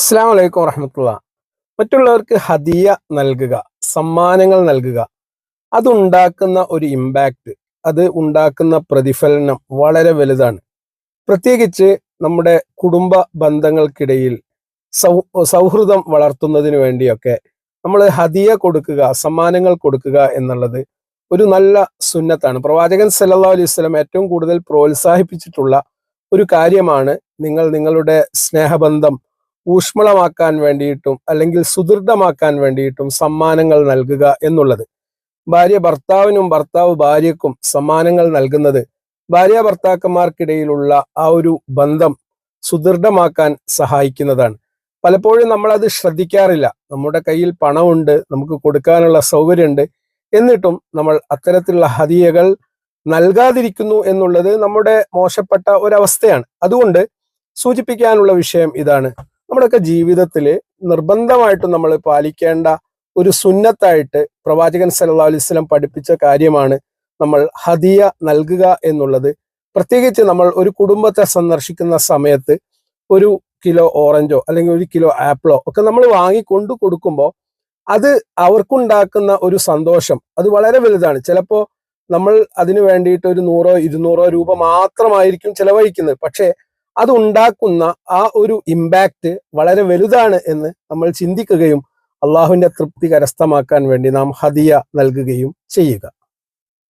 അസ്സാം വലൈക്കും വറഹമത്തുള്ള. മറ്റുള്ളവർക്ക് ഹദിയ നൽകുക സമ്മാനങ്ങൾ നൽകുക അതുണ്ടാക്കുന്ന ഒരു ഇമ്പാക്റ്റ് അത് ഉണ്ടാക്കുന്ന പ്രതിഫലനം വളരെ വലുതാണ്. പ്രത്യേകിച്ച് നമ്മുടെ കുടുംബ ബന്ധങ്ങൾക്കിടയിൽ സൗഹൃദം വളർത്തുന്നതിന് വേണ്ടിയൊക്കെ നമ്മൾ ഹദിയ കൊടുക്കുക സമ്മാനങ്ങൾ കൊടുക്കുക എന്നുള്ളത് ഒരു നല്ല സുന്നത്താണ്. പ്രവാചകൻ സല്ലല്ലാഹു അലൈഹി സ്വലം ഏറ്റവും കൂടുതൽ പ്രോത്സാഹിപ്പിച്ചിട്ടുള്ള ഒരു കാര്യമാണ് നിങ്ങൾ നിങ്ങളുടെ സ്നേഹബന്ധം ഊഷ്മളമാക്കാൻ വേണ്ടിയിട്ടും അല്ലെങ്കിൽ സുദൃഢമാക്കാൻ വേണ്ടിയിട്ടും സമ്മാനങ്ങൾ നൽകുക എന്നുള്ളത്. ഭാര്യ ഭർത്താവിനും ഭർത്താവ് ഭാര്യക്കും സമ്മാനങ്ങൾ നൽകുന്നത് ഭാര്യ ഭർത്താക്കന്മാർക്കിടയിലുള്ള ആ ഒരു ബന്ധം സുദൃഢമാക്കാൻ സഹായിക്കുന്നതാണ്. പലപ്പോഴും നമ്മൾ അത് ശ്രദ്ധിക്കാറില്ല. നമ്മുടെ കയ്യിൽ പണമുണ്ട് നമുക്ക് കൊടുക്കാനുള്ള സൗകര്യമുണ്ട്. എന്നിട്ടും നമ്മൾ അത്തരത്തിലുള്ള ഹതിയകൾ നൽകാതിരിക്കുന്നു എന്നുള്ളത് നമ്മുടെ മോശപ്പെട്ട ഒരവസ്ഥയാണ്. അതുകൊണ്ട് സൂചിപ്പിക്കാനുള്ള വിഷയം ഇതാണ്. നമ്മുടെയൊക്കെ ജീവിതത്തിൽ നിർബന്ധമായിട്ടും നമ്മൾ പാലിക്കേണ്ട ഒരു സുന്നത്തായിട്ട് പ്രവാചകൻ സല്ലാ അലൈഹി വസല്ലം പഠിപ്പിച്ച കാര്യമാണ് നമ്മൾ ഹദിയ നൽകുക എന്നുള്ളത്. പ്രത്യേകിച്ച് നമ്മൾ ഒരു കുടുംബത്തെ സന്ദർശിക്കുന്ന സമയത്ത് ഒരു കിലോ ഓറഞ്ചോ അല്ലെങ്കിൽ ഒരു കിലോ ആപ്പിളോ ഒക്കെ നമ്മൾ വാങ്ങി കൊണ്ടു കൊടുക്കുമ്പോൾ അത് അവർക്കുണ്ടാക്കുന്ന ഒരു സന്തോഷം അത് വളരെ വലുതാണ്. ചിലപ്പോൾ നമ്മൾ അതിനു വേണ്ടിയിട്ട് ഒരു നൂറോ ഇരുന്നൂറോ രൂപ മാത്രമായിരിക്കും ചിലവഴിക്കുന്നത്. പക്ഷേ അത് ഉണ്ടാക്കുന്ന ആ ഒരു ഇമ്പാക്റ്റ് വളരെ വലുതാണ് എന്ന് നമ്മൾ ചിന്തിക്കുകയും അള്ളാഹുവിന്റെ തൃപ്തി കരസ്ഥമാക്കാൻ വേണ്ടി നാം ഹദിയ നൽകുകയും ചെയ്യുക.